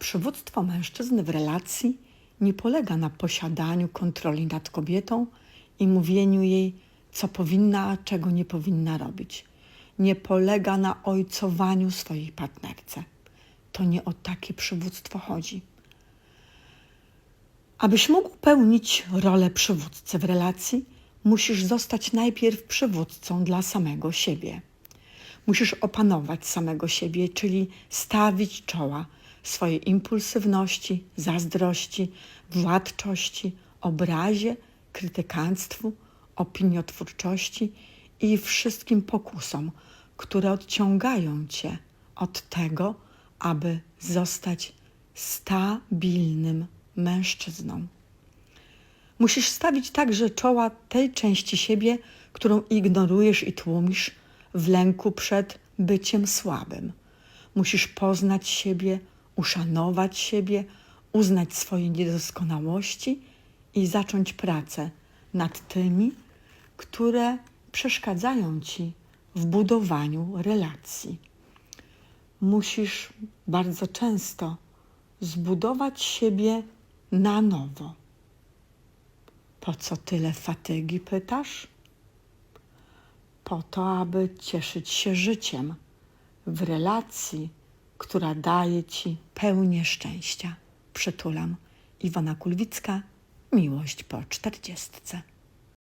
Przywództwo mężczyzn w relacji nie polega na posiadaniu kontroli nad kobietą i mówieniu jej, co powinna, a czego nie powinna robić. Nie polega na ojcowaniu swojej partnerce. To nie o takie przywództwo chodzi. Abyś mógł pełnić rolę przywódcy w relacji, musisz zostać najpierw przywódcą dla samego siebie. Musisz opanować samego siebie, czyli stawić czoła swojej impulsywności, zazdrości, władczości, obrazie, krytykanstwu, opiniotwórczości i wszystkim pokusom, które odciągają cię od tego, aby zostać stabilnym mężczyzną. Musisz stawić także czoła tej części siebie, którą ignorujesz i tłumisz w lęku przed byciem słabym. Musisz poznać siebie, uszanować siebie, uznać swoje niedoskonałości i zacząć pracę nad tymi, które przeszkadzają ci w budowaniu relacji. Musisz bardzo często zbudować siebie na nowo. Po co tyle fatygi, pytasz? Po to, aby cieszyć się życiem w relacji, która daje ci pełnię szczęścia. Przytulam. Iwona Kulwicka, miłość po czterdziestce.